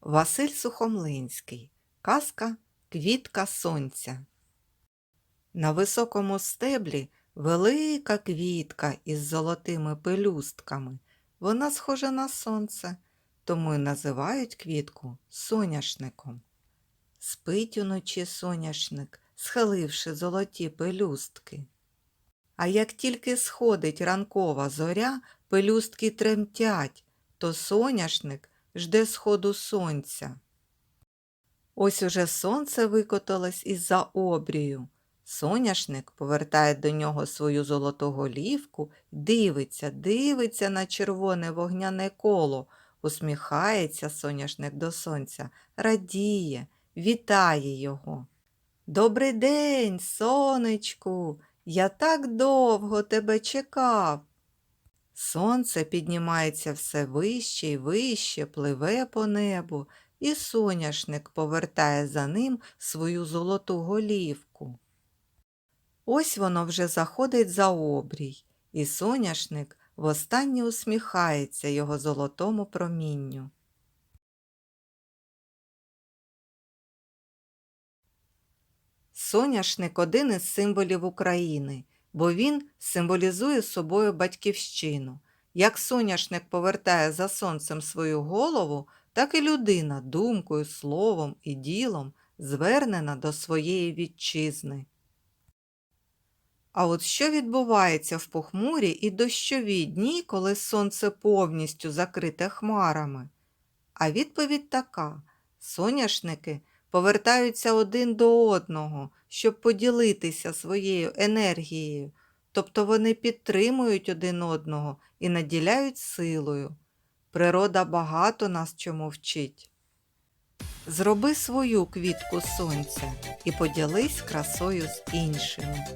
Василь Сухомлинський. Казка Квітка сонця. На високому стеблі велика квітка із золотими пелюстками. Вона схожа на сонце, тому й називають квітку соняшником. Спить уночі соняшник, схиливши золоті пелюстки. А як тільки сходить ранкова зоря, пелюстки тремтять, то соняшник жде сходу сонця. Ось уже сонце викоталось із-за обрію. Соняшник повертає до нього свою золоту голівку, дивиться, дивиться на червоне вогняне коло, усміхається соняшник до сонця, радіє, вітає його. Добрий день, сонечку, я так довго тебе чекав. Сонце піднімається все вище і вище, пливе по небу, і соняшник повертає за ним свою золоту голівку. Ось воно вже заходить за обрій, і соняшник востаннє усміхається його золотому промінню. Соняшник один із символів України, бо він символізує собою батьківщину. Як соняшник повертає за сонцем свою голову, так і людина думкою, словом і ділом звернена до своєї вітчизни. А от що відбувається в похмурі і дощові дні, коли сонце повністю закрите хмарами? А відповідь така: соняшники повертаються один до одного, щоб поділитися своєю енергією, тобто вони підтримують один одного і наділяють силою. Природа багато нас чому вчить. Зроби свою квітку сонця і поділись красою з іншими.